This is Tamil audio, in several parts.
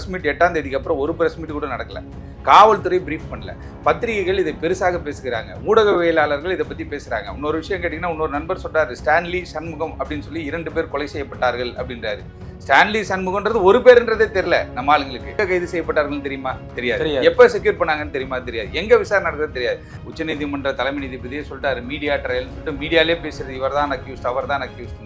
ப்ரெஸ் மீட் எட்டாம் தேதிக்கு அப்புறம் ஒரு ப்ரெஸ் மீட் கூட நடக்கல. காவல்துறை பிரீஃப் பண்ணல. பத்திரிகைகள் இதை பெருசாக பேசுகிறாங்க. ஊடகவியலாளர்கள் இதை பற்றி பேசுகிறாங்க இன்னொரு விஷயம் கேட்டிங்கன்னா இன்னொரு நண்பர் சொல்றாரு ஸ்டான்லி சண்முகம் அப்படின்னு சொல்லி இரண்டு பேர் கொலை செய்யப்பட்டார்கள் அப்படின்றாரு. ஸ்டான்லி சண்முகன்றது ஒரு பேருன்றதே தெரியல நம்ம ஆளுங்களுக்கு. எங்க கைது செய்யப்பட்டார்கள் தெரியுமா? தெரியாது. எப்ப செக்யூர் பண்ணாங்கன்னு தெரியுமா? தெரியாது. எங்க விசாரணை நடக்குது தெரியாது. உச்சநீதிமன்ற தலைமை நீதிபதியே சொல்லிட்டாரு மீடியா ட்ரையல் சொல்லிட்டு மீடியாலே பேசுறது இவர் தான் அக்யூஸ்ட் அவர் தான் அக்யூஸ்ட்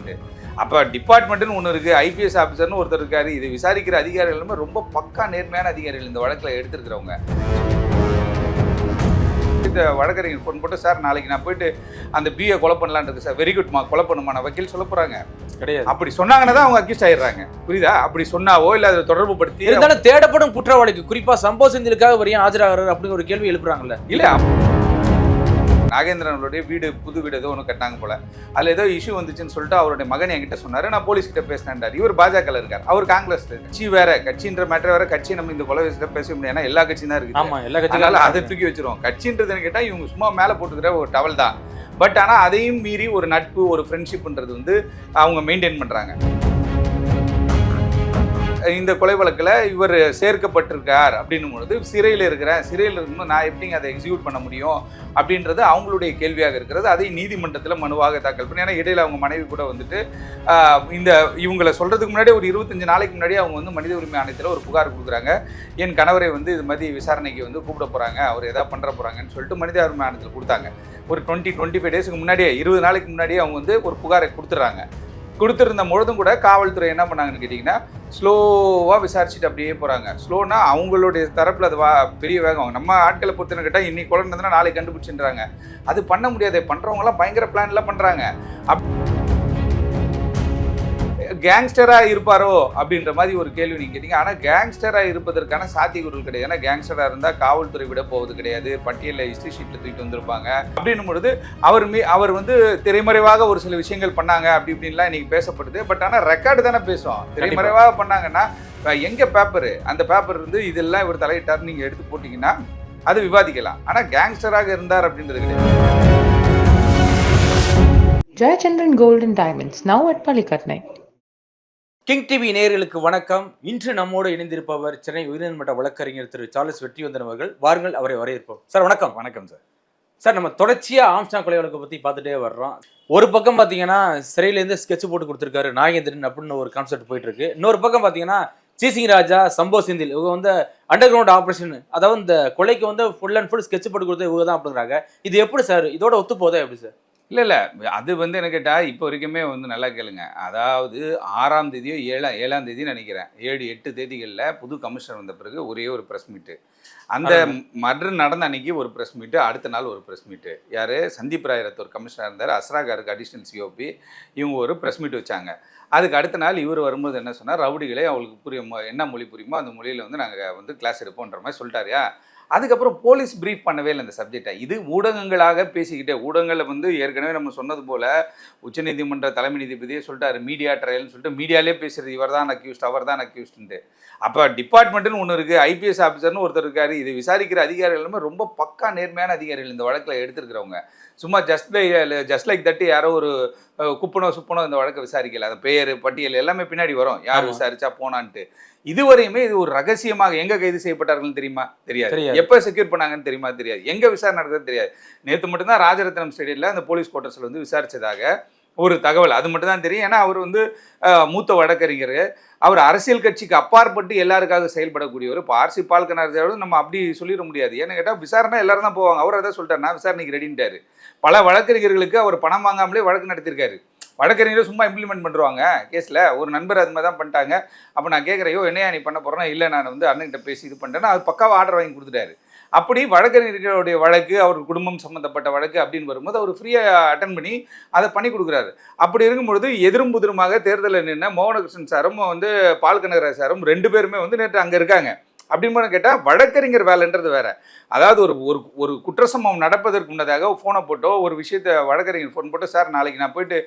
அப்ப டிபார்ட்மெண்ட்னு ஒன்று இருக்கு ஐபிஎஸ் ஆஃபீஸர்னு ஒருத்தர் இருக்காரு. இது விசாரிக்கிற அதிகாரிகள் எல்லாமே ரொம்ப பக்கா நேர்மையான அதிகாரிகள் இந்த வழக்கில் எடுத்திருக்கிறவங்க. இந்த வழக்கறிஞர் ஃபோன் போட்டு சார் நாளைக்கு நான் போயிட்டு அந்த பிஏ கொலை பண்ணலான்னு இருக்கு சார். வெரி குட்மா கொலை பண்ணுமா? வக்கீல் சொல்ல போறாங்க. கிடையாது. அப்படி சொன்னாங்கன்னா தான் அவங்க அக்யூஸ்ட் ஆயிடுறாங்க. புரியுதா? அப்படி சொன்னாவோ இல்லை அதை தொடர்பு படுத்தி இருந்தாலும் தேடப்படும் குற்றவாளிக்கு. குறிப்பா சம்பவ செந்திலுக்காக வரையும் ஆஜராகிறார் அப்படின்னு ஒரு கேள்வி எழுப்புறாங்கல்ல. இல்ல நாகேந்திரன் அவருடைய வீடு புது வீடு ஏதோ ஒன்று கட்டாங்க போல. அதில் ஏதோ இஷ்யூ வந்துச்சுன்னு சொல்லிட்டு அவருடைய மகன் என்கிட்ட சொன்னாரு. நான் போலீஸ் கிட்ட பேசினேன்டார். இவர் பாஜக இருக்கார். அவர் காங்கிரஸ் கட்சி வேற. கட்சின்ற மேட்டர் வேற. கட்சி நம்ம இந்த கொலை விஷயத்துல பேச முடியாது. ஏன்னா எல்லா கட்சியும் தான் இருக்கு ஆமா எல்லா அதனால அதை கட்சியும் தூக்கி வச்சிருவோம். கட்சின்றதுன்னு கேட்டால் இவங்க சும்மா மேலே போட்டுக்கிற ஒரு டவல் தான். பட் ஆனால் அதையும் மீறி ஒரு நட்பு ஒரு ஃப்ரெண்ட்ஷிப்ன்றது வந்து அவங்க மெயின்டைன் பண்ணுறாங்க இந்த கொலை வழக்கில் இவர் சேர்க்கப்பட்டிருக்கார் அப்படின்னும் பொழுது சிறையில் இருக்கிறேன் சிறையில் இருக்கணும் நான் எப்படிங்க அதை எக்ஸிக்யூட் பண்ண முடியும் அப்படின்றது அவங்களுடைய கேள்வியாக இருக்கிறது. அதை நீதிமன்றத்தில் மனுவாக தாக்கல் பண்ணி ஏன்னா இடையில் அவங்க மனைவி கூட வந்துட்டு இந்த இவங்களை சொல்கிறதுக்கு முன்னாடி ஒரு இருபத்தஞ்சு நாளைக்கு முன்னாடி அவங்க வந்து மனித உரிமை ஆணையத்தில் ஒரு புகார் கொடுக்குறாங்க. என் கணவரை வந்து இது மாதிரி விசாரணைக்கு வந்து கூப்பிட போகிறாங்க அவர் எதாவது பண்ணுற போகிறாங்கன்னு சொல்லிட்டு மனித உரிமை ஆணையத்தில் கொடுத்தாங்க. ஒரு டுவெண்ட்டி டுவெண்ட்டி ஃபைவ் டேஸ்க்கு முன்னாடியே இருபது நாளைக்கு முன்னாடியே அவங்க வந்து ஒரு புகாரை கொடுத்துட்றாங்க. கொடுத்துருந்த பொழுதும் கூட காவல்துறை என்ன பண்ணாங்கன்னு கேட்டிங்கன்னா ஸ்லோவாக விசாரிச்சுட்டு அப்படியே போகிறாங்க ஸ்லோனா அவங்களுடைய தரப்பில் அது வா பெரிய வேகம். நம்ம ஆட்களை பொறுத்தன கேட்டால் இன்னைக்கு குழந்தைன்னா நாளைக்கு கண்டுபிடிச்சுன்றாங்க. அது பண்ண முடியாது. பண்ணுறவங்களாம் பயங்கர பிளான்லாம் பண்ணுறாங்க அப் கேங்ஸ்டராக இருப்பாரோ அப்படின்ற மாதிரி ஒரு கேள்வி நீங்கள் கேட்டீங்க. ஆனால் கேங்ஸ்டராக இருப்பதற்கான சாத்தியக்கூறுகள் கிடையாது. ஏன்னா கேங்ஸ்டராக இருந்தால் காவல்துறை விட போவது கிடையாது. பட்டியலில் ஹிஸ்ட்ரி ஷீட்டில் தூக்கிட்டு வந்திருப்பாங்க. அப்படின்னும் பொழுது அவர் மீ அவர் வந்து திரைமறைவாக ஒரு சில விஷயங்கள் பண்ணாங்க அப்படி இப்படின்லாம் இன்னைக்கு பேசப்படுது. பட் ஆனால் ரெக்கார்டு தானே பேசும். திரைமறைவாக பண்ணாங்கன்னா இப்ப எங்க பேப்பரு அந்த பேப்பர் இருந்து இதெல்லாம் இவர் தலையிட்டார் நீங்கள் எடுத்து போட்டிங்கன்னா அது விவாதிக்கலாம். ஆனால் கேங்ஸ்டராக இருந்தார் அப்படின்றது கிடையாது. Jayachandran Gold and Diamonds, now at Palikatnai. King TV நேயர்களுக்கு வணக்கம். இன்று நம்மோடு இணைந்திருப்பவர் சென்னை உயர்நீதிமன்ற வழக்கறிஞர் திரு சார்லஸ் வெற்றிவந்தன் அவர்கள். வாருங்கள் அவரை வரவேற்போம். சார் வணக்கம். வணக்கம் சார். சார் நம்ம தொடர்ச்சியா ஆம்ஸ்டாங் கொலை வழக்கை பத்தி பார்த்துட்டே வர்றோம். ஒரு பக்கம் பாத்தீங்கன்னா சிறையிலேருந்து ஸ்கெட்ச் போட்டு கொடுத்துருக்காரு நாகேந்திரன் அப்படின்னு ஒரு கான்செப்ட் போயிட்டு இருக்கு இன்னொரு பக்கம் பாத்தீங்கன்னா சிசிங் ராஜா சம்போ செந்தில் இவங்க வந்து அண்டர் கிரவுண்ட் ஆப்ரேஷன் அதாவது இந்த கொலைக்கு வந்து ஃபுல் அண்ட் ஃபுல் ஸ்கெட்ச் போட்டு கொடுத்தது இவங்க தான் அப்படிங்கிறாங்க. இது எப்படி சார்? இதோட ஒத்து போதா எப்படி சார்? இல்லை இல்லை. அது வந்து என்ன கேட்டால் இப்போ வரைக்குமே வந்து நல்லா கேளுங்க. அதாவது ஆறாம் தேதியோ ஏழாம் ஏழாம் தேதி நினைக்கிறேன். ஏழு எட்டு தேதிகளில் புது கமிஷனர் வந்த பிறகு ஒரே ஒரு ப்ரெஸ் மீட்டு அந்த மர்டர் நடந்த அன்னைக்கு ஒரு ப்ரெஸ் மீட்டு அடுத்த நாள் ஒரு ப்ரெஸ் மீட்டு யார்? சந்தீப் ராயரத் ஒரு கமிஷனர் இருந்தார். அஸ்ராகாருக்கு அடிஷ்னல் சிஓபி இவங்க ஒரு ப்ரெஸ் மீட் வச்சாங்க. அதுக்கு அடுத்த நாள் இவர் வரும்போது என்ன சொன்னார்? ரவுடிகளே அவங்களுக்கு புரியும் என்ன மொழி புரியுமோ அந்த மொழியில் வந்து நாங்கள் வந்து கிளாஸ் எடுப்போன்ற மாதிரி சொல்லிட்டாருயா? அதுக்கப்புறம் போலீஸ் ப்ரீஃப் பண்ணவே இல்லை இந்த சப்ஜெக்டை இது ஊடகங்களாக பேசிக்கிட்டே ஊடகங்களில் வந்து ஏற்கனவே நம்ம சொன்னது போல் உச்சநீதிமன்ற தலைமை நீதிபதியே சொல்லிட்டாரு மீடியா ட்ரையல்னு சொல்லிட்டு மீடியாலே பேசுறது இவர் தான் அக்யூஸ்ட் அவர் தான் அக்யூஸ்ட்டு அப்போ டிபார்ட்மெண்ட்னு ஒன்று இருக்குது ஐபிஎஸ் ஆஃபீஸர்னு ஒருத்தர் இருக்காரு இது விசாரிக்கிற அதிகாரிகள் எல்லாமே ரொம்ப பக்கா நேர்மையான அதிகாரிகள் இந்த வழக்கில் எடுத்திருக்கிறவங்க. சும்மா ஜஸ்ட் ஜஸ்ட் லைக் தட்டு யாரோ ஒரு குப்பனோ சுப்பனோ இந்த வழக்கை விசாரிக்கல. அந்த பெயர் பட்டியல் எல்லாமே பின்னாடி வரும். யார். விசாரிச்சா போனான்ட்டு. இதுவரையுமே இது ஒரு ரகசியமாக எங்க கைது செய்யப்பட்டார்கள்னு தெரியுமா? தெரியாது. எப்போ செக்யூர் பண்ணாங்கன்னு தெரியுமா? தெரியாது. எங்க விசாரணை நடக்குதுன்னு தெரியாது. நேற்று மட்டும்தான் ராஜரத்னம் ஸ்டேடியத்தில் அந்த போலீஸ் குவார்ட்டர்ஸில் வந்து விசாரிச்சதாக ஒரு தகவல். அது மட்டும் தான் தெரியும். ஏன்னா அவர் வந்து மூத்த வழக்கறிஞர். அவர் அரசியல் கட்சிக்கு அப்பாற்பட்டு எல்லாருக்காக செயல்படக்கூடியவர். இப்போ ஆர்சி பால்கனார் நம்ம அப்படி சொல்லிட முடியாது. ஏன்னு கேட்டால் விசாரணை எல்லாரும் தான் போவாங்க. அவர் அதான் சொல்லிட்டார். நான் விசாரணைக்கு ரெடின்ட்டாரு பல வழக்கறிஞர்களுக்கு அவர் பணம் வாங்காமலே வழக்கு நடத்தியிருக்காரு. வழக்கறிஞர்கள் சும்மா இம்ப்ளிமெண்ட் பண்ணுவாங்க கேஸில் ஒரு நண்பர் அது மாதிரி தான் பண்ணிட்டாங்க. அப்போ நான் கேட்குறையோ என்னையா நீ பண்ண போகிறேன்னா இல்லை நான் வந்து அண்ணன்கிட்ட பேசி இது பண்ணுறேன்னா அது பக்காவாக ஆர்டர் வாங்கி கொடுத்துட்டாரு. அப்படி வழக்கறிஞர்களுடைய வழக்கு அவர் குடும்பம் சம்மந்தப்பட்ட வழக்கு அப்படின்னு வரும்போது அவர் ஃப்ரீயாக அட்டன் பண்ணி அதை பண்ணி கொடுக்குறாரு. அப்படி இருக்கும்பொழுது எதிரும் புதிருமாக தேர்தலில் நின்ன மோகனகிருஷ்ணன் சாரும் வந்து பால்கனகராஜ் சாரும் ரெண்டு பேருமே வந்து நேற்று அங்கே இருக்காங்க. அப்படின்னு கேட்டால் வழக்கறிஞர் வேலைன்றது வேற. அதாவது ஒரு ஒரு ஒரு குற்றசம்பவம் நடப்பதற்கு முன்னதாக ஃபோனை போட்டோ ஒரு விஷயத்த வழக்கறிஞர் ஃபோன் போட்டு சார் நாளைக்கு நான் போயிட்டு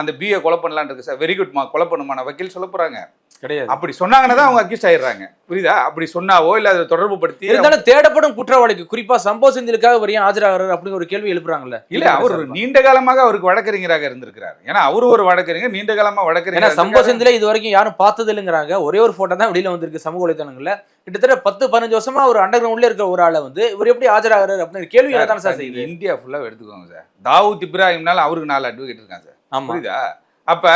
அந்த பிஏ கொலை பண்ணலான்னு இருக்கு சார். வெரி குட்மா கொலை பண்ணுமா வக்கீல் சொல்ல போறாங்க. கிடையாது. அப்படி சொன்னாங்கன்னா தான் அவங்க அக்யூஸ்ட் ஆயிடுறாங்க. புரியுதா? அப்படி சொன்னாவோ இல்லை அதை தொடர்பு படுத்தி இருந்தாலும் தேடப்படும் குற்றவாளிக்கு. குறிப்பா சம்பவ செந்திலுக்காக அவர் ஏன் ஆஜராகிறாரு அப்படின்னு ஒரு கேள்வி எழுப்புறாங்கல்ல. இல்ல அவர் நீண்ட காலமாக அவருக்கு வழக்கறிஞராக இருந்திருக்கிறார். ஏன்னா அவரு ஒரு வழக்கறிஞர் நீண்ட காலமா ஏன்னா வழக்கறிஞர் சம்பவ செந்தில இது வரைக்கும் யாரும் பார்த்தது இல்லைங்கிறாங்க ஒரே ஒரு போட்டோ தான் வெளியில வந்திருக்கு சமூக வலைதளங்கள்ல கிட்டத்தட்ட பத்து பதினஞ்சு வருஷமா ஒரு அண்டர் கிரவுண்ட்ல இருக்க ஒரு ஆளை வந்து இவர் எப்படி ஆஜராகிறாரு அப்படின்னு கேள்வி தானே சார் செய்யுது. இந்தியா ஃபுல்லா எடுத்துக்கோங்க சார். தாவூத் இப்ராஹிம்னால அவருக்கு நாலு அட்வொகேட் இருக்கான் சார். ஆமா. புரியுதா? அப்ப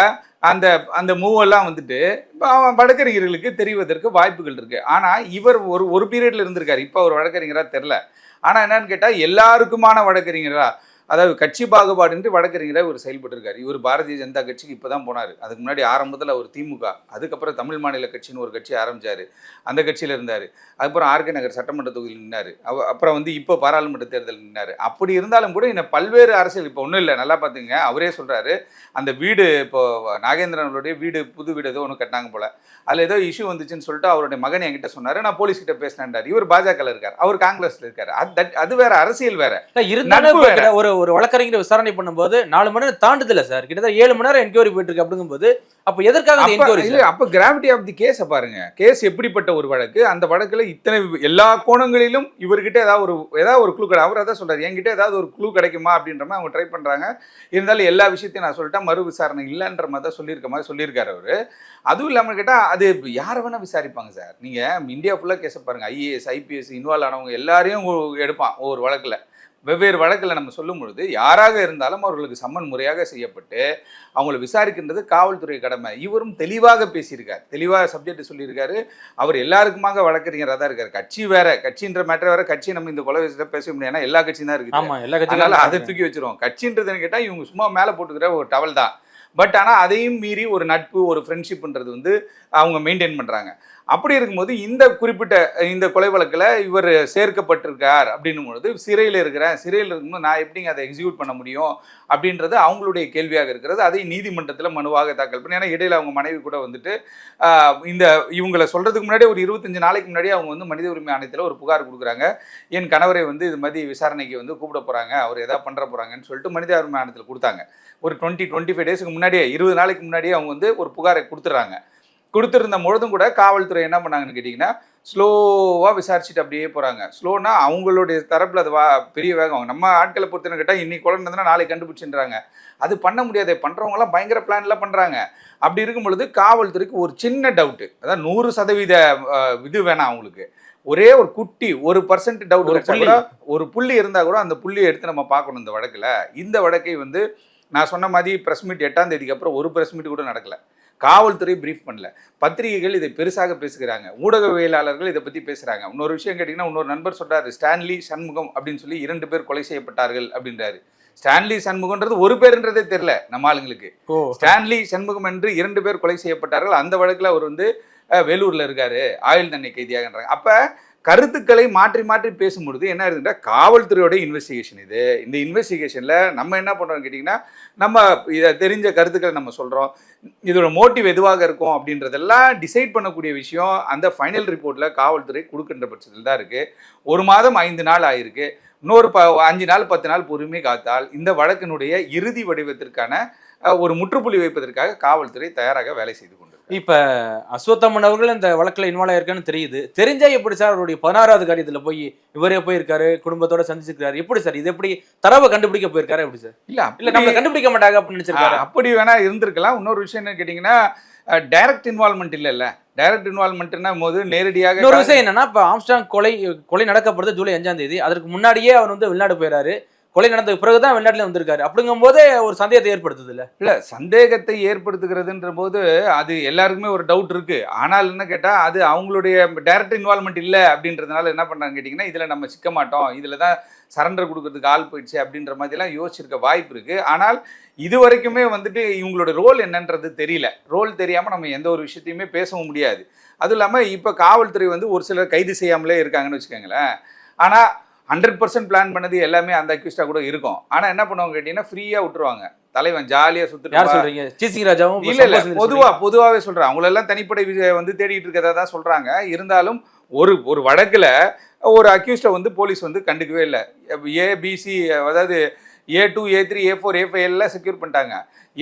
அந்த அந்த மூவெல்லாம் வந்துட்டு இப்ப அவன் வழக்கறிஞர்களுக்கு தெரிவதற்கு வாய்ப்புகள் இருக்கு. ஆனா இவர் ஒரு ஒரு பீரியட்ல இருந்திருக்காரு. இப்ப அவர் வழக்கறிஞரா தெரில ஆனா என்னன்னு கேட்டா எல்லாருக்குமான வழக்கறிஞரா அதாவது கட்சி பாகுபாடின்றி வழக்கறிஞராக இவர் செயல்பட்டிருக்காரு. இவர் பாரதிய ஜனதா கட்சிக்கு இப்போ தான் போனார். அதுக்கு முன்னாடி ஆரம்பத்தில் அவர் திமுக அதுக்கப்புறம் தமிழ் மாநில கட்சின்னு ஒரு கட்சி ஆரம்பிச்சாரு. அந்த கட்சியில் இருந்தார். அதுக்கப்புறம் ஆர்கே நகர் சட்டமன்ற தொகுதியில் நின்னார். அவ அப்புறம் வந்து இப்போ பாராளுமன்ற தேர்தல் நின்னார். அப்படி இருந்தாலும் கூட இன்னும் பல்வேறு அரசியல் இப்போ ஒன்றும் இல்லை நல்லா பார்த்துங்க அவரே சொல்கிறாரு அந்த வீடு இப்போ நாகேந்திரன் அவருடைய வீடு புது வீடு ஏதோ ஒன்று கட்டினாங்க போல. அதில் ஏதோ இஷ்யூ வந்துச்சுன்னு சொல்லிட்டு அவருடைய மகன் என்கிட்ட சொன்னார் நான் போலீஸ் கிட்ட பேசினேன்டார். இவர் பாஜகவில் இருக்கார். அவர் காங்கிரஸில் இருக்கார். அது அது வேற அரசியல் வேற. இருந்தாலும் ஒரு ஒரு வழக்கறிஞர் விசாரணை பண்ணும்போது நாலு மணி நேரம் தாண்டுதில்ல சார். கிட்டத்தட்ட ஏழு மணி நேரம் என்கொயரி போயிட்டு இருக்கு அப்படிங்கும்போது அப்ப எதற்காக என்கொயரி அப்ப கிராவிட்டி ஆஃப் தி கேஸை பாருங்க. கேஸ் எப்படிப்பட்ட ஒரு வழக்கு அந்த வழக்குல இத்தனை எல்லா கோணங்களிலும் இவர்கிட்ட ஏதாவது ஒரு ஏதாவது ஒரு க்ளூ கிடை அவர் அதான் சொல்றாரு என்கிட்ட ஏதாவது ஒரு க்ளூ கிடைக்குமா? அப்படின்ற மாதிரி அவங்க ட்ரை பண்றாங்க. இருந்தாலும் எல்லா விஷயத்தையும் நான் சொல்லிட்டேன் மறு விசாரணை இல்லைன்ற மாதிரி தான் சொல்லியிருக்க மாதிரி சொல்லியிருக்காரு அவரு. அதுவும் இல்லாமல் கேட்டால் அது யாரை வேணால் விசாரிப்பாங்க சார். நீங்கள் இந்தியா ஃபுல்லாக கேஸை பாருங்கள் ஐஏஎஸ் ஐபிஎஸ் இன்வால்வ் ஆனவங்க எல்லாரையும் எடுப்பான் ஒவ்வொரு வழக்கில். வெவ்வேறு வழக்கில் நம்ம சொல்லும் பொழுது யாராக இருந்தாலும் அவர்களுக்கு சம்மன் முறையாக செய்யப்பட்டு அவங்கள விசாரிக்கின்றது காவல்துறை கடமை. இவரும் தெளிவாக பேசியிருக்கார். தெளிவாக சப்ஜெக்ட் சொல்லியிருக்காரு. அவர் எல்லாருக்குமாக வழக்கறிஞராக தான் இருக்கார். கட்சி வேற. கட்சின்ற மேட்டர் வேற கட்சி நம்ம இந்த கொலை விஷயத்தை பேச முடியாது. ஏன்னா எல்லா கட்சியும் தான் இருக்குது. ஆமா எல்லா அதனால அதை தூக்கி வச்சிருவோம். கட்சின்றதுன்னு கேட்டால் இவங்க சும்மா மேலே போட்டுக்கிற ஒரு டவல் தான். பட் ஆனால் அதையும் மீறி ஒரு நட்பு ஒரு ஃப்ரெண்ட்ஷிப்ன்றது வந்து அவங்க மெயின்டைன் பண்ணுறாங்க அப்படி இருக்கும்போது இந்த குறிப்பிட்ட இந்த கொலை வழக்கில் இவர் சேர்க்கப்பட்டிருக்கார் அப்படின்னும் பொழுது சிறையில் இருக்கிறேன் சிறையில் இருக்கும்போது நான் எப்படிங்க அதை எக்ஸிக்யூட் பண்ண முடியும் அப்படின்றது அவங்களுடைய கேள்வியாக இருக்கிறது. அதை நீதிமன்றத்தில் மனுவாக தாக்கல் பண்ணி ஏன்னா இடையில் அவங்க மனைவி கூட வந்துட்டு இந்த இவங்களை சொல்கிறதுக்கு முன்னாடி ஒரு இருபத்தஞ்சு நாளைக்கு முன்னாடி அவங்க வந்து மனித உரிமை ஆணையத்தில் ஒரு புகார் கொடுக்குறாங்க. என் கணவரை வந்து இது மாதிரி விசாரணைக்கு வந்து கூப்பிட போகிறாங்க அவர் எதாவது பண்ணுற போகிறாங்கன்னு சொல்லிட்டு மனித உரிமை ஆணையத்தில் கொடுத்தாங்க. ஒரு டுவெண்ட்டி டுவெண்ட்டி ஃபைவ் டேஸ்க்கு முன்னாடியே இருபது நாளைக்கு முன்னாடியே அவங்க வந்து ஒரு புகாரை கொடுத்துட்றாங்க. கொடுத்துருந்த பொழுதும் கூட காவல்துறை என்ன பண்ணாங்கன்னு கேட்டிங்கன்னா ஸ்லோவாக விசாரிச்சுட்டு அப்படியே போகிறாங்க ஸ்லோனா அவங்களுடைய தரப்பில் அது வா பெரிய வேகம். நம்ம ஆட்களை பொறுத்தன கேட்டால் இன்னைக்கு குழந்தைனா நாளைக்கு கண்டுபிடிச்சுன்றாங்க. அது பண்ண முடியாது. பண்ணுறவங்களாம் பயங்கர பிளான்லாம் பண்ணுறாங்க அப்படி இருக்கும் பொழுது காவல்துறைக்கு ஒரு சின்ன டவுட்டு அதாவது நூறு சதவீத இது வேணாம் அவங்களுக்கு. ஒரே ஒரு குட்டி ஒரு பர்சன்ட் டவுட் ஒரு. கூட ஒரு புள்ளி இருந்தால் கூட அந்த புள்ளியை எடுத்து நம்ம பார்க்கணும் இந்த வழக்கில். இந்த வழக்கை வந்து நான் சொன்ன மாதிரி ப்ரெஸ் மீட் எட்டாம் தேதிக்கு அப்புறம் ஒரு ப்ரெஸ் மீட் கூட நடக்கல. காவல்துறை பிரீஃப் பண்ணல. பத்திரிகைகள் இதை பெருசாக பேசுகிறாங்க. ஊடகவியலாளர்கள் இதை பற்றி பேசுகிறாங்க இன்னொரு விஷயம் கேட்டிங்கன்னா இன்னொரு நண்பர் சொல்றாரு ஸ்டான்லி சண்முகம் அப்படின்னு சொல்லி இரண்டு பேர் கொலை செய்யப்பட்டார்கள் அப்படின்றாரு. ஸ்டான்லி சண்முகம்ன்றது ஒரு பேருன்றதே தெரியல நம்ம ஆளுங்களுக்கு. ஸ்டான்லி சண்முகம் என்று இரண்டு பேர் கொலை செய்யப்பட்டார்கள். அந்த வழக்கில் அவர் வந்து வேலூர்ல இருக்காரு ஆயுள் தண்டனை கைதியாகன்றாங்க. அப்ப கருத்துக்களை மாற்றி மாற்றி பேசும்பொழுது என்ன ஆயிருதுன்னா காவல்துறையோட இன்வெஸ்டிகேஷன் இது. இந்த இன்வெஸ்டிகேஷனில் நம்ம என்ன பண்ணுறோம்னு கேட்டிங்கன்னா நம்ம இதை தெரிஞ்ச கருத்துக்களை நம்ம சொல்கிறோம் இதோட மோட்டிவ் எதுவாக இருக்கும் அப்படின்றதெல்லாம் டிசைட் பண்ணக்கூடிய விஷயம் அந்த ஃபைனல் ரிப்போர்ட்டில் காவல்துறை கொடுக்கின்ற பட்சத்தில் தான் இருக்குது ஒரு மாதம் ஐந்து நாள் ஆயிருக்கு. இன்னொரு ப அஞ்சு நாள் பத்து நாள் பொறுமை காத்தால் இந்த வழக்கினுடைய இறுதி வடிவத்திற்கான ஒரு முற்றுப்புள்ளி வைப்பதற்காக காவல்துறை தயாராக வேலை செய்து கொண்டிருக்கு இப்ப அஸ்வத்தாமன் அவர்கள் இந்த வழக்குல இன்வால்வ் ஆயிருக்கான்னு தெரியுது. தெரிஞ்சா எப்படி சார் அவருடைய பதினாறாவது காரியத்துல போய் இவரே போயிருக்காரு குடும்பத்தோட சந்திச்சிருக்காரு எப்படி சார்? இது எப்படி தரவை கண்டுபிடிக்க போயிருக்காரு எப்படி சார்? இல்ல இல்ல நம்ம கண்டுபிடிக்க மாட்டாங்க அப்படின்னு நினைச்சிருக்காரு? அப்படி வேணா இருந்திருக்கலாம். இன்னொரு விஷயம் என்ன கேட்டிங்கன்னா டைரக்ட் இன்வால்மெண்ட் இல்லைல்ல. டைரக்ட் இன்வால்மெண்ட்னா போது நேரடியாக இன்னொரு விஷயம் என்னன்னா இப்ப ஆம்ஸ்டாங் கொலை கொலை நடக்கப்படுறது ஜூலை அஞ்சாம் தேதி. அதற்கு முன்னாடியே அவர் வந்து வெளிநாடு போயிறாரு. கொலை நடந்த பிறகுதான் வெளிநாட்டுல வந்திருக்காரு. அப்படிங்கும் போதே ஒரு சந்தேகத்தை ஏற்படுத்துது இல்ல இல்ல சந்தேகத்தை ஏற்படுத்துகிறதுன்ற போது அது எல்லாருக்குமே ஒரு டவுட் இருக்கு. ஆனால் என்ன கேட்டா அது அவங்களுடைய டைரக்ட் இன்வால்மெண்ட் இல்லை அப்படின்றதுனால என்ன பண்றாங்க கேட்டீங்கன்னா இதுல நம்ம சிக்க மாட்டோம். இதுல தான் சரண்டர் கொடுக்கறதுக்கு ஆள் போயிடுச்சு அப்படின்ற மாதிரிலாம் யோசிச்சிருக்க வாய்ப்பு இருக்கு. ஆனால் இது வரைக்குமே வந்துட்டு இவங்களோட ரோல் என்னன்றது தெரியல. ரோல் தெரியாம நம்ம எந்த ஒரு விஷயத்தையுமே பேசவும் முடியாது. அதுவும் இல்லாம இப்ப காவல்துறை வந்து ஒரு சிலர் கைது செய்யாமலே இருக்காங்கன்னு வச்சுக்கோங்களேன். ஆனா ஹண்ட்ரட் பர்சன்ட் பிளான் பண்ணது எல்லாமே அந்த அக்யூஸ்டா கூட இருக்கும். ஆனா என்ன பண்ணுவாங்க கேட்டீங்கன்னா ஃப்ரீயா விட்டுருவாங்க. தலைவன் ஜாலியா யார் சுத்திட்டு சொல்றீங்க? சிசிங் ராஜாவும் இல்ல இல்ல பொதுவா பொதுவாவே சொல்றேன். அவங்கள எல்லாம் தனிப்படை வந்து தேடிட்டு இருக்கதா தான் சொல்றாங்க. இருந்தாலும் ஒரு ஒரு வழக்குல ஒரு அக்யூஸ்டை வந்து போலீஸ் வந்து கண்டுக்கவே இல்லை. ஏபிசி அதாவது A two A three A four A five எல்லாம் செக்யூர் பண்ணிட்டாங்க.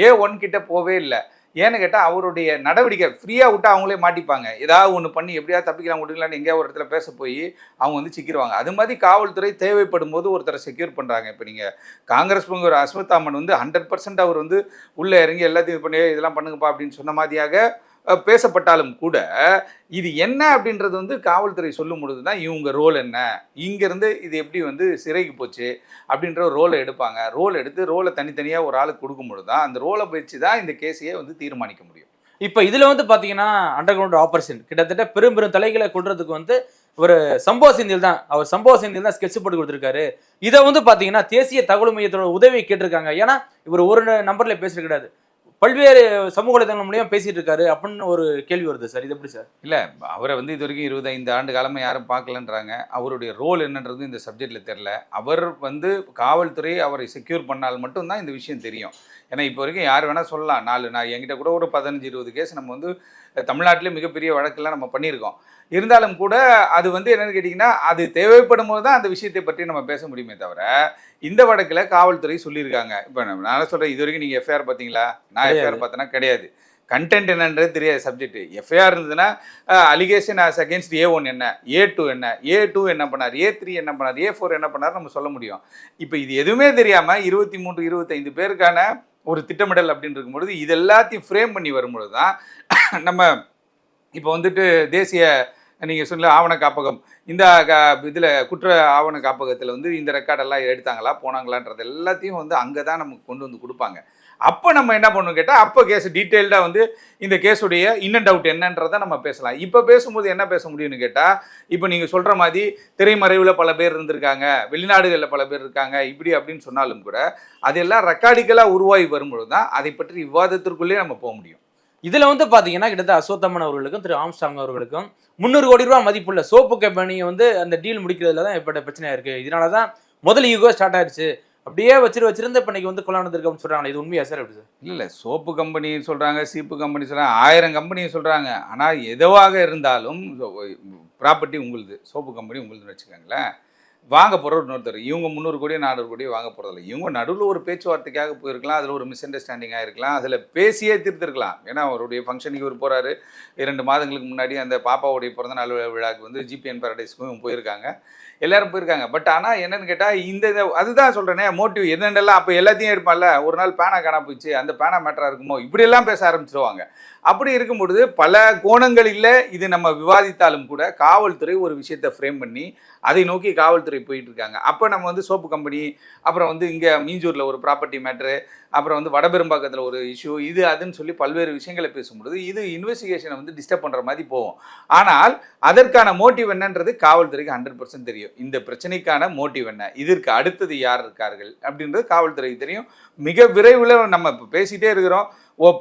ஏ ஒன் கிட்ட போவே இல்லை. ஏன்னு கேட்டால் அவருடைய நடவடிக்கை ஃப்ரீயாக விட்டு அவங்களே மாட்டிப்பாங்க. ஏதாவது ஒன்று பண்ணி எப்படியா தப்பிக்கலாம் விட்டுக்கலான்னு எங்கேயா ஒரு இடத்துல பேச போய் அவங்க வந்து சிக்கிடுவாங்க அது மாதிரி காவல்துறை தேவைப்படும் போது ஒருத்தரை செக்யூர் பண்ணுறாங்க இப்போ நீங்கள் காங்கிரஸ் ஒரு அஸ்மிதாமன் வந்து ஹண்ட்ரட் பர்சன்ட் அவர் வந்து உள்ளே இறங்கி எல்லாத்தையும் இது பண்ணி இதெல்லாம் பண்ணுங்கப்பா அப்படின்னு சொன்ன மாதிரியாக பேசப்பட்டாலும் கூட இது என்ன அப்படின்றது வந்து காவல்துறை சொல்லும் பொழுது தான் இவங்க ரோல் என்ன? இங்கேருந்து இது எப்படி வந்து சிறைக்கு போச்சு? அப்படின்ற ஒரு ரோலை எடுப்பாங்க. ரோல் எடுத்து ரோலை தனித்தனியாக ஒரு ஆளுக்கு கொடுக்கும் பொழுது தான் அந்த ரோலை வச்சு தான் இந்த கேஸையே வந்து தீர்மானிக்க முடியும். இப்போ இதில் வந்து பார்த்தீங்கன்னா அண்டர் கிரவுண்ட் ஆப்ரேஷன் கிட்டத்தட்ட பெரும் பெரும் தலைகளை கொள்றதுக்கு வந்து ஒரு சம்பவ செந்தில் தான். அவர் சம்பவ செந்தில் தான் ஸ்கெட்ச் போட்டு கொடுத்துருக்காரு. இதை வந்து பார்த்தீங்கன்னா தேசிய தகவல் மையத்தோட உதவியை கேட்டிருக்காங்க. ஏன்னா இவர் ஒரு நம்பர்ல பேசுறது கிடையாது பல்வேறு சமூக வலைதளங்கள் மூலியம் பேசிட்டு இருக்காரு அப்படின்னு ஒரு கேள்வி வருது சார். இது எப்படி சார்? இல்லை அவரை வந்து இது வரைக்கும் இருபத்தைந்து ஆண்டு காலமாக யாரும் பார்க்கலன்றாங்க. அவருடைய ரோல் என்னன்றது இந்த சப்ஜெக்டில் தெரில அவர் வந்து காவல்துறை அவரை செக்யூர் பண்ணால் மட்டும்தான் இந்த விஷயம் தெரியும். ஏன்னா இப்போ வரைக்கும் யார் வேணால் சொல்லலாம். நாலு நான் என்கிட்ட கூட ஒரு பதினஞ்சு இருபது கேஸ் நம்ம வந்து தமிழ்நாட்டிலே மிகப்பெரிய வழக்கெல்லாம் நம்ம பண்ணியிருக்கோம். இருந்தாலும் கூட அது வந்து என்னன்னு கேட்டிங்கன்னா அது தேவைப்படும் போது தான் அந்த விஷயத்தை பற்றி நம்ம பேச முடியுமே தவிர இந்த வழக்கில் காவல்துறை சொல்லியிருக்காங்க. இப்போ நான் சொல்கிறேன் இது வரைக்கும் நீங்கள் எஃப்ஐஆர் பார்த்தீங்களா? நான். எஃப்ஐஆர் பார்த்தேன்னா கிடையாது. கண்டென்ட் என்னன்றது தெரியாது சப்ஜெக்ட் எஃப்ஐஆர் இருந்ததுன்னா allegation as against A one என்ன? ஏ டூ என்ன? ஏ டூ என்ன பண்ணார்? ஏ த்ரீ என்ன பண்ணார்? ஏ ஃபோர் என்ன பண்ணார் நம்ம சொல்ல முடியும். இப்போ இது எதுவுமே தெரியாமல் இருபத்தி மூன்று இருபத்தைந்து பேருக்கான ஒரு திட்டமிடல் அப்படின்னு இருக்கும்பொழுது இது எல்லாத்தையும் ஃப்ரேம் பண்ணி வரும்பொழுது தான் நம்ம இப்போ வந்துட்டு தேசிய நீங்கள் சொல்ல ஆவண காப்பகம். இந்த இதில் குற்ற ஆவண காப்பகத்தில் வந்து இந்த ரெக்கார்டெல்லாம் எடுத்தாங்களா போனாங்களான்றது எல்லாத்தையும் வந்து அங்கே தான் நமக்கு கொண்டு வந்து கொடுப்பாங்க. அப்போ நம்ம என்ன பண்ணணும் கேட்டால் அப்போ கேஸ் டீட்டெயில்டாக வந்து இந்த கேஸுடைய இன் அண்ட் அவுட் என்னன்றதை நம்ம பேசலாம். இப்போ பேசும்போது என்ன பேச முடியும்னு கேட்டால் இப்போ நீங்கள் சொல்கிற மாதிரி திரைமறைவில் பல பேர் இருந்திருக்காங்க வெளிநாடுகளில் பல பேர் இருக்காங்க இப்படி அப்படின்னு சொன்னாலும் கூட அதெல்லாம் ரெக்கார்டிக்கலாக உருவாகி வரும்பொழுது தான் அதை பற்றி விவாதத்திற்குள்ளே நம்ம போக முடியும். இதில் வந்து பார்த்தீங்கன்னா கிட்டத்தட்ட அசோத்தம்மன் அவர்களுக்கும் திரு ஆம்ஸ்டாங் அவர்களுக்கும் முந்நூறு கோடி ரூபாய் மதிப்புள்ள சோப்பு கம்பெனியை வந்து அந்த டீல் முடிக்கிறதுல தான் ஏற்பட்ட பிரச்சனையாக இருக்கு. இதனால தான் முதல் ஈகோ ஸ்டார்ட் ஆயிடுச்சு அப்படியே வச்சிரு வச்சிருந்து இப்ப இன்னைக்கு வந்து கொள்ளானது அப்படின்னு சொல்றாங்க இது உண்மையா சார் எப்படி சார்? இல்லை இல்லை சோப்பு கம்பெனி சொல்கிறாங்க சீப்பு கம்பெனி சொல்கிறாங்க ஆயிரம் கம்பெனி சொல்கிறாங்க ஆனால் எதுவாக இருந்தாலும் ப்ராப்பர்ட்டி உங்களுது சோப்பு கம்பெனி உங்களுதுன்னு வச்சுக்கோங்களேன். வாங்க போகிற இன்னொருத்தர். இவங்க முந்நூறு கோடி நானூறு கோடி வாங்க போகிறதில்ல இவங்க நடுவில் ஒரு பேச்சுவார்த்தைக்காக போயிருக்கலாம் அதில் ஒரு மிஸ் அண்டர்ஸ்டாண்டிங்காக இருக்கலாம் அதில் பேசியே திருத்திருக்கலாம். ஏன்னா அவருடைய ஃபங்க்ஷனுக்கு இவர் போகிறாரு இரண்டு மாதங்களுக்கு முன்னாடி அந்த பாப்பாவுடைய பிறந்த நாள் விழாவுக்கு வந்து ஜிபிஎன் பேரடைஸ்க்கும் போயிருக்காங்க. எல்லாரும் போயிருக்காங்க. பட் ஆனால் என்னென்னு கேட்டால் இந்த அதுதான் சொல்கிறேனே மோட்டிவ் என்னென்னலாம் அப்போ எல்லாத்தையும் எடுப்பான்ல. ஒரு நாள் பேனா காணா போச்சு அந்த பேனா மேட்டராக இருக்குமோ இப்படியெல்லாம் பேச ஆரம்பிச்சிருவாங்க. அப்படி இருக்கும் பொழுது பல கோணங்களில் இது நம்ம விவாதித்தாலும் கூட காவல்துறை ஒரு விஷயத்தை ஃப்ரேம் பண்ணி அதை நோக்கி காவல்துறை போயிட்டு இருக்காங்க அப்போ நம்ம வந்து சோப்பு கம்பெனி அப்புறம் வந்து இங்கே மீஞ்சூரில் ஒரு ப்ராப்பர்ட்டி மேட்ரு அப்புறம் வந்து வடபெரும்பாக்கத்தில் ஒரு இஷ்யூ இது அதுன்னு சொல்லி பல்வேறு விஷயங்களை பேசும்பொழுது இது இன்வெஸ்டிகேஷனை வந்து டிஸ்டர்ப் பண்ணுற மாதிரி போகும். ஆனால் அதற்கான மோட்டிவ் என்னன்றது காவல்துறைக்கு ஹண்ட்ரட் பர்சன்ட் தெரியும். இந்த பிரச்சனைக்கான மோட்டிவ் என்ன? இதற்கு அடுத்தது யார் இருக்கார்கள்? அப்படின்றது காவல்துறைக்கு தெரியும். மிக விரைவில் நம்ம இப்போ பேசிகிட்டே இருக்கிறோம்.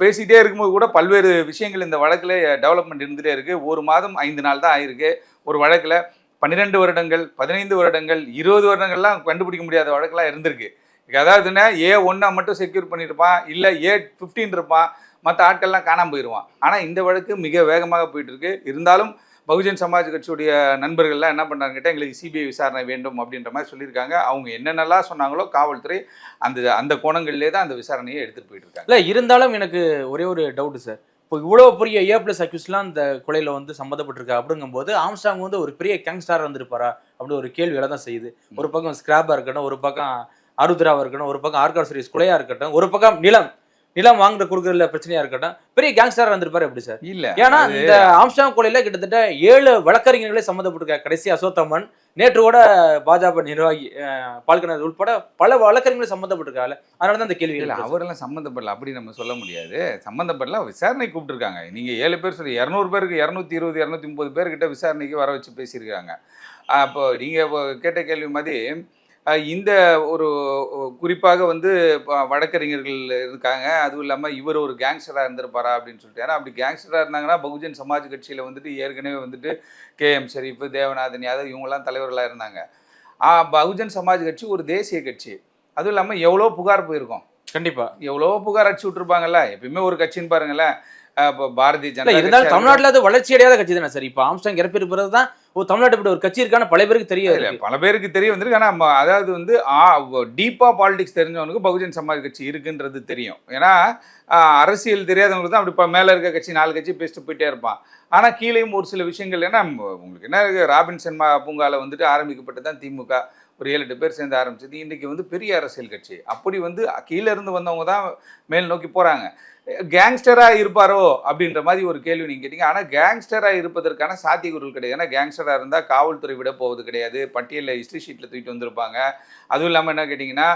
பேசிகிட்டே இருக்கும்போது கூட பல்வேறு விஷயங்கள் இந்த வழக்கில் டெவலப்மெண்ட் இருந்துகிட்டே இருக்குது ஒரு மாதம் ஐந்து நாள் தான் ஆயிருக்கு. ஒரு வழக்கில் பன்னிரெண்டு வருடங்கள் பதினைந்து வருடங்கள் இருபது வருடங்கள்லாம் கண்டுபிடிக்க முடியாத வழக்கெல்லாம் இருந்திருக்கு. அதாவதுன்னா ஏ ஒன்றை மட்டும் செக்யூர் பண்ணியிருப்பான் இல்லை ஏ ஃபிஃப்டீன் இருப்பான். மற்ற ஆட்கள்லாம் காணாமல் போயிடுவான் ஆனால் இந்த வழக்கு மிக வேகமாக போயிட்டுருக்கு இருந்தாலும் பகுஜன் சமாஜ் கட்சியுடைய நண்பர்கள்லாம் என்ன பண்ணாங்க கேட்டால் எங்களுக்கு சிபிஐ விசாரணை வேண்டும் அப்படின்ற மாதிரி சொல்லியிருக்காங்க. அவங்க என்னென்னலாம் சொன்னாங்களோ காவல்துறை அந்த அந்த கோணங்கள்லேயே தான் அந்த விசாரணையை எடுத்துகிட்டு போயிட்டு இருக்காங்க. இல்ல இருந்தாலும் எனக்கு ஒரே ஒரு டவுட் சார் இப்போ இவ்வளவு பெரிய ஏ பிளஸ் அக்யூஸ்லாம் இந்த கொலையில வந்து சம்மந்தப்பட்டிருக்கா அப்படிங்கும்போது ஆம்ஸ்டாங் வந்து ஒரு பெரிய கேங்ஸ்டார் வந்திருப்பாரா அப்படி ஒரு கேள்வி தான் செய்யுது. ஒரு பக்கம் ஸ்கிராப்பா இருக்கட்டும் ஒரு பக்கம் ஆருத்ராவா இருக்கட்டும் ஒரு பக்கம் ஆர்காட் சீரிஸ் கொலையா இருக்கட்டும் ஒரு பக்கம் நிலம். நிலம் வாங்குற கொடுக்குறதுல பிரச்சனையா இருக்கட்டும். பெரிய கேங்ஸ்டார் வந்திருப்பாரு எப்படி சார்? இல்லை ஏன்னா இந்த ஆம்ஸ்டாங் கொலையில கிட்டத்தட்ட ஏழு வழக்கறிஞர்களே சம்மந்தப்பட்டிருக்காங்க கடைசி அசோத்தம்மன் நேற்று கூட பாஜக நிர்வாகி பால்கனர் உட்பட பல வழக்கறிஞர்கள் சம்மந்தப்பட்டிருக்காங்க அதனால தான் இந்த கேள்வி இல்லை. அவரெல்லாம் சம்மந்தப்படல அப்படி நம்ம சொல்ல முடியாது. சம்மந்தப்படல விசாரணை கூப்பிட்டுருக்காங்க. நீங்கள் ஏழு பேர் சொல்லி இரநூறு பேருக்கு இரநூத்தி இருபது இரநூத்தி முப்பது பேர்கிட்ட விசாரணைக்கு வர வச்சு பேசியிருக்காங்க. அப்போ நீங்கள் கேட்ட கேள்வி மாதிரி இந்த ஒரு குறிப்பாக வந்து வழக்கறிஞர்கள் இருக்காங்க. அதுவும் இல்லாமல் இவர் ஒரு கேங்ஸ்டராக இருந்திருப்பாரா அப்படின்னு சொல்லிட்டு. ஏன்னா அப்படி கேங்ஸ்டராக இருந்தாங்கன்னா பகுஜன் சமாஜ் கட்சியில் வந்துட்டு ஏற்கனவே வந்துட்டு கே. எம். ஷெரீஃப் தேவநாதன் யாதவ் இவங்கெல்லாம் தலைவர்களாக இருந்தாங்க. பகுஜன் சமாஜ் கட்சி ஒரு தேசிய கட்சி. அதுவும் இல்லாமல் எவ்வளோ புகார் போயிருக்கோம். கண்டிப்பா. எவ்வளோ புகார் அடிச்சு விட்ருப்பாங்கல்ல எப்பயுமே ஒரு கட்சின்னு பாருங்களேன். பாரதிய ஜனதா இருந்தாலும் தமிழ்நாட்டுல அது வளர்ச்சி அடையாத கட்சி தானே சார்? இப்போ ஆம்ஸ்டாங் இறப்பிற்கு பிறகு தான் ஓ தமிழ்நாட்டு இப்படி ஒரு கட்சி இருக்கான்னு பல பேருக்கு தெரிய இல்ல, இருக்கு. பல பேருக்கு தெரிய வந்திருக்கு. ஆனா ம- அதாவது வந்து டீப்பா பாலிடிக்ஸ் தெரிஞ்சவனுக்கு பகுஜன் சமாஜ் கட்சி இருக்குன்றது தெரியும். ஏன்னா அரசியல் தெரியாதவங்களுக்கு தான் அப்படி இப்போ மேல இருக்க கட்சி நாலு கட்சி பேசிட்டு போயிட்டே இருப்பான். ஆனா கீழேயும் ஒரு சில விஷயங்கள் ஏன்னா உங்களுக்கு என்ன இருக்கு, ராபின்சன் மா- பூங்கால வந்துட்டு ஆரம்பிக்கப்பட்டது தான் திமுக. ஒரு ஏழு எட்டு பேர் சேர்ந்து ஆரம்பிச்சது. இன்னைக்கு வந்து பெரிய அரசியல் கட்சி. அப்படி வந்து கீழே இருந்து வந்தவங்க தான் மேல் நோக்கி போறாங்க. கேங்ஸ்டரா இருப்பாரோ அப்படின்ற மாதிரி ஒரு கேள்வி நீங்க கேட்டீங்க. ஆனா கேங்ஸ்டரா இருப்பதற்கான சாத்தியக்கூறுகள் கிடையாது. ஏன்னா கேங்ஸ்டரா இருந்தா காவல்துறை விட போவது கிடையாது. பட்டியலில் ஹிஸ்ட்ரி ஷீட்ல தூக்கிட்டு வந்திருப்பாங்க. அதுவும் இல்லாம என்ன கேட்டீங்கன்னா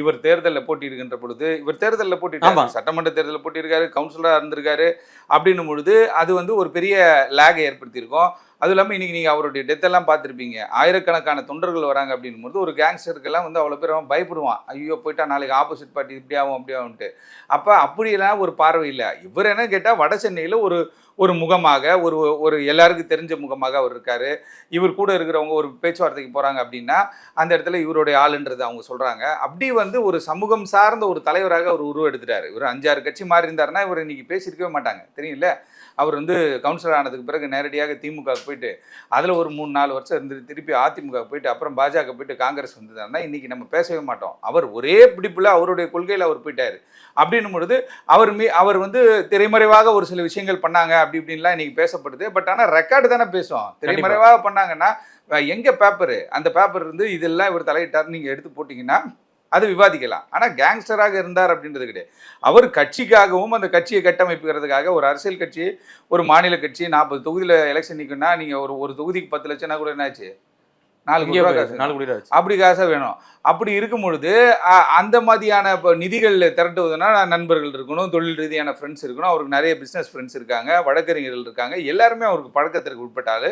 இவர் தேர்தலில் போட்டியிடுகின்ற பொழுது இவர் தேர்தலில் ஆமா. போட்டியிருக்காரு சட்டமன்ற தேர்தலில் போட்டியிருக்காரு கவுன்சிலரா இருந்திருக்காரு அப்படின்னும் பொழுது அது வந்து ஒரு பெரிய லேகை ஏற்படுத்தியிருக்கோம். அதுவும் இல்லாமல் இன்றைக்கி நீங்கள் அவருடைய டெத்தெல்லாம் பார்த்துருப்பீங்க. ஆயிரக்கணக்கான தொண்டர்கள் வராங்க அப்படின்னும் போது ஒரு கேங்ஸ்டருக்கெல்லாம் வந்து அவ்வளோ பேர் அவன் பயப்படுவான். ஐயோ போயிட்டா நாளைக்கு ஆப்போசிட் பார்ட்டி இப்படி ஆகும் அப்படி ஆகும்ட்டு அப்போ அப்படியெல்லாம் ஒரு பார்வை இல்லை. இவர் என்ன கேட்டால் வட சென்னையில் ஒரு ஒரு முகமாக ஒரு ஒரு எல்லாருக்கும் தெரிஞ்ச முகமாக அவர் இருக்கார். இவர் கூட இருக்கிறவங்க ஒரு பேச்சுவார்த்தைக்கு போகிறாங்க அப்படின்னா அந்த இடத்துல இவருடைய ஆளுன்றது அவங்க சொல்கிறாங்க அப்படி வந்து ஒரு சமூகம் சார்ந்த ஒரு தலைவராக அவர் உருவெடுத்துட்டார். இவர் அஞ்சாறு கட்சி மாறி இருந்தாருன்னா இவர் இன்னைக்கு பேசியிருக்கவே மாட்டாங்க. தெரியும்ல? அவர் வந்து கவுன்சிலர் ஆனதுக்கு பிறகு நேரடியாக திமுக போயிட்டு அதில் ஒரு மூணு நாலு வருஷம் இருந்து திருப்பி அதிமுக போயிட்டு அப்புறம் பாஜக போயிட்டு காங்கிரஸ் வந்ததுன்னா இன்னைக்கு நம்ம பேசவே மாட்டோம். அவர் ஒரே பிடிப்புல அவருடைய கொள்கையில் அவர் போயிட்டாரு. அப்படின்னும் பொழுது அவர் மீ அவர் வந்து திரைமறைவாக ஒரு சில விஷயங்கள் பண்ணாங்க அப்படி இப்படின்லாம் இன்னைக்கு பேசப்படுது. பட் ஆனால் ரெக்கார்டு தானே பேசும். திரைமறைவாக பண்ணாங்கன்னா எங்க பேப்பர் அந்த பேப்பர் இருந்து இதெல்லாம் இவர் தலையிட்டார் நீங்க எடுத்து போட்டீங்கன்னா அது விவாதிக்கலாம். ஆனா கேங்ஸ்டராக இருந்தார் அப்படின்றது கிடையாது. அவர் கட்சிக்காகவும் அந்த கட்சியை கட்டமைப்புகிறதுக்காக ஒரு அரசியல் கட்சி ஒரு மாநில கட்சி நாற்பது தொகுதியில் எலெக்ஷன் நிற்குன்னா நீங்க ஒரு ஒரு தொகுதிக்கு பத்து லட்சம்னா கூட என்னாச்சு நாலு கோடி இங்கே ரூபா போய் காசு. நாலு கோடி ரூபா ஆச்சு. அப்படி காசை வேணும். அப்படி இருக்கும் பொழுது அந்த மாதிரியான இப்போ நிதிகள் திரட்டுவதுனா நண்பர்கள் இருக்கணும் தொழில் ரீதியான ஃப்ரெண்ட்ஸ் இருக்கணும். அவருக்கு நிறைய பிஸ்னஸ் ஃப்ரெண்ட்ஸ் இருக்காங்க வழக்கறிஞர்கள் இருக்காங்க. எல்லாருமே அவருக்கு பழக்கத்திற்கு உட்பட்டால்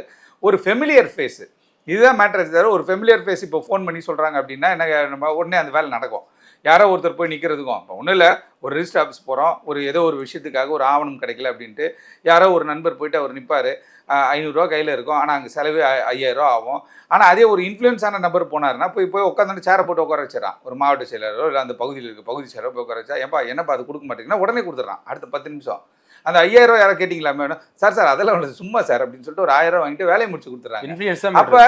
ஒரு ஃபெமிலியர் ஃபேஸ் இதுதான் மேட்டர் தவிர ஒரு ஃபெமிலியர் ஃபேஸ் இப்போ ஃபோன் பண்ணி சொல்கிறாங்க அப்படின்னா என்ன நம்ம உடனே அந்த வேலை நடக்கும். யாரோ ஒருத்தர் போய் நிற்கிறதுக்கும் இப்போ ஒன்றும் இல்லை ஒரு ரிஜிஸ்டர் ஆஃபீஸ் போகிறோம் ஒரு ஏதோ ஒரு விஷயத்துக்காக ஒரு ஆவணம் கிடைக்கல அப்படின்ட்டு யாரோ ஒரு நண்பர் போயிட்டு அவர் நிற்பார் ஐநூறுரூவா கையில் இருக்கும். ஆனால் அங்கே செலவு ஐ- ஆகும். ஆனால் அதே ஒரு இன்ஃப்ளூயன்ஸான நபர் போனாருன்னா போய் போய் உட்காந்து சேரை போட்டு உட்கார வச்சிடறான். ஒரு மாவட்ட செயலரோ இல்லை அந்த பகுதியில் இருக்க பகுதி செயலரோ போய் உட்கார வச்சா ஏன்பா என்னப்பா அது கொடுக்க மாட்டேங்கன்னா உடனே கொடுத்துட்றான். அடுத்த பத்து நிமிஷம். அந்த ஐயாயிரம் ரூபா யாரோ கேட்டிங்களா மேடம் சார் சார் அதெல்லாம் சும்மா சார் அப்படின்னு சொல்லிட்டு ஒரு ஆயிரம் ரூபா வாங்கிட்டு வேலையை முடிச்சு தான் அப்ப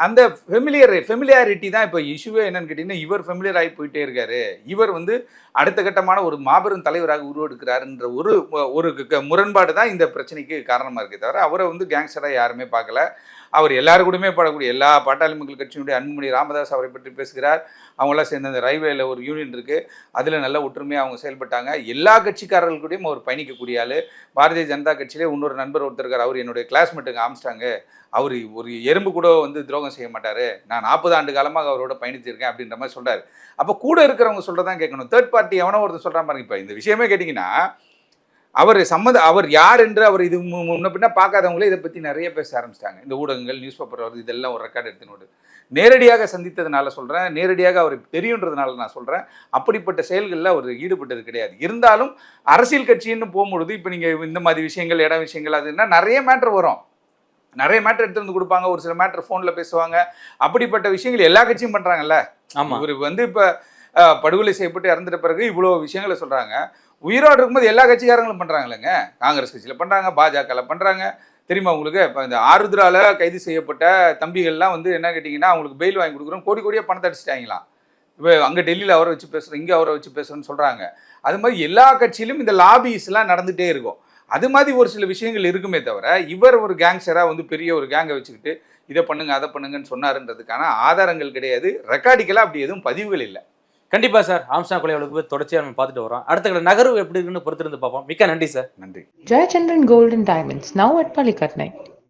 அந்த ஃபெமிலியர் ஃபெமிலியாரிட்டி தான் இப்போ இஷ்யூவே என்னன்னு கேட்டிங்கன்னா இவர் ஃபெமிலியர் ஆகி போயிட்டே இருக்காரு. இவர் வந்து அடுத்த கட்டமான ஒரு மாபெரும் தலைவராக உருவெடுக்கிறாருன்ற ஒரு ஒரு முரண்பாடு தான் இந்த பிரச்சனைக்கு காரணமாக இருக்கே தவிர அவரை வந்து கேங்ஸ்டராக யாருமே பார்க்கல. அவர் எல்லாரு கூடயுமே படக்கூடிய எல்லா பாட்டாளி மக்கள் கட்சியினுடைய அன்புமணி ராமதாஸ் அவரை பற்றி பேசுகிறார். அவங்களாம் சேர்ந்த அந்த ரயில்வேல ஒரு யூனியன் இருக்குது அதில் நல்ல ஒற்றுமையாக அவங்க செயல்பட்டாங்க. எல்லா கட்சிக்காரர்களுக்கூடையும் அவர் பயணிக்கக்கூடிய ஆள். பாரதிய ஜனதா கட்சியிலே இன்னொரு நண்பர் ஒருத்தர் இருக்கார். அவர் என்னுடைய கிளாஸ்மேட்டுங்க ஆம்ஸ்டாங்க. அவர் ஒரு எறும்பு கூட வந்து துரோகம் செய்ய மாட்டாரு. நான் நாற்பது ஆண்டு காலமாக அவரோட பயணிச்சிருக்கேன் அப்படின்ற மாதிரி சொல்றாரு. அப்போ கூட இருக்கிறவங்க சொல்றதான் கேட்கணும். தேர்ட் பார்ட்டி எவனோ ஒருத்தர் சொல்றான் பாருங்க. இப்போ இந்த விஷயமே கேட்டிங்கன்னா அவர் சம்மந்த அவர் யார் என்று அவர் இது முன்ன பின்ன பார்க்காதவங்களே இதை பற்றி நிறைய பேச ஆரம்பிச்சிட்டாங்க. இந்த ஊடகங்கள் நியூஸ் பேப்பர் வருது இதெல்லாம் ஒரு ரெக்கார்டு எடுத்துனோடு நேரடியாக சந்தித்ததுனால சொல்கிறேன் நேரடியாக அவருக்கு தெரியுன்றதுனால நான் சொல்கிறேன் அப்படிப்பட்ட செயல்களில் அவர் ஈடுபட்டது கிடையாது. இருந்தாலும் அரசியல் கட்சின்னு போகும்பொழுது இப்போ நீங்கள் இந்த மாதிரி விஷயங்கள் இட விஷயங்கள் அதுன்னா நிறைய மேட்ரு வரும். நிறைய மேட்ரு எடுத்து வந்து கொடுப்பாங்க. ஒரு சில மேட்ரு ஃபோனில் பேசுவாங்க. அப்படிப்பட்ட விஷயங்கள் எல்லா கட்சியும் பண்ணுறாங்கல்ல ஆமா. இவர் வந்து இப்போ படுகொலை செய்யப்பட்டு இறந்துட்ட பிறகு இவ்வளோ விஷயங்களை சொல்கிறாங்க உயிரோடு இருக்கும்போது எல்லா கட்சிக்காரங்களும் பண்ணுறாங்களேங்க காங்கிரஸ் கட்சியில் பண்ணுறாங்க பாஜகவில் பண்ணுறாங்க தெரியுமா உங்களுக்கு இப்போ இந்த ஆருத்ரால கைது செய்யப்பட்ட தம்பிகள்லாம் வந்து என்ன கேட்டிங்கன்னா அவங்களுக்கு பெயில் வாங்கி கொடுக்குறோம். கோடி கோடியாக பணத்தை அடிச்சிட்டாங்களாம். இப்போ அங்கே டெல்லியில் அவரை வச்சு பேசுகிறோம் இங்கே அவரை வச்சு பேசுகிறோன்னு சொல்கிறாங்க அது மாதிரி எல்லா கட்சியிலும் இந்த லாபிஸ்லாம் நடந்துகிட்டே இருக்கும். அது மாதிரி ஒரு சில விஷயங்கள் இருக்குமே தவிர இவர் ஒரு கேங்ஸ்டராக வந்து பெரிய ஒரு கேங்கை வச்சுக்கிட்டு இதை பண்ணுங்க அதை பண்ணுங்கன்னு சொன்னாருன்றதுக்கான ஆதாரங்கள் கிடையாது. ரெக்கார்டிக்கலாக அப்படி எதுவும் பதிவுகள் இல்லை. கண்டிப்பா சார். ஆம்சா கொலை வழக்கு தொடர்ச்சியா நம்ம பார்த்துட்டு வரோம். அடுத்த நகர்வு எப்படி இருக்குன்னு பொறுத்திருந்து பார்ப்போம். மிக்க நன்றி சார். நன்றி Jayachandran golden diamonds now at பாலிகட்னை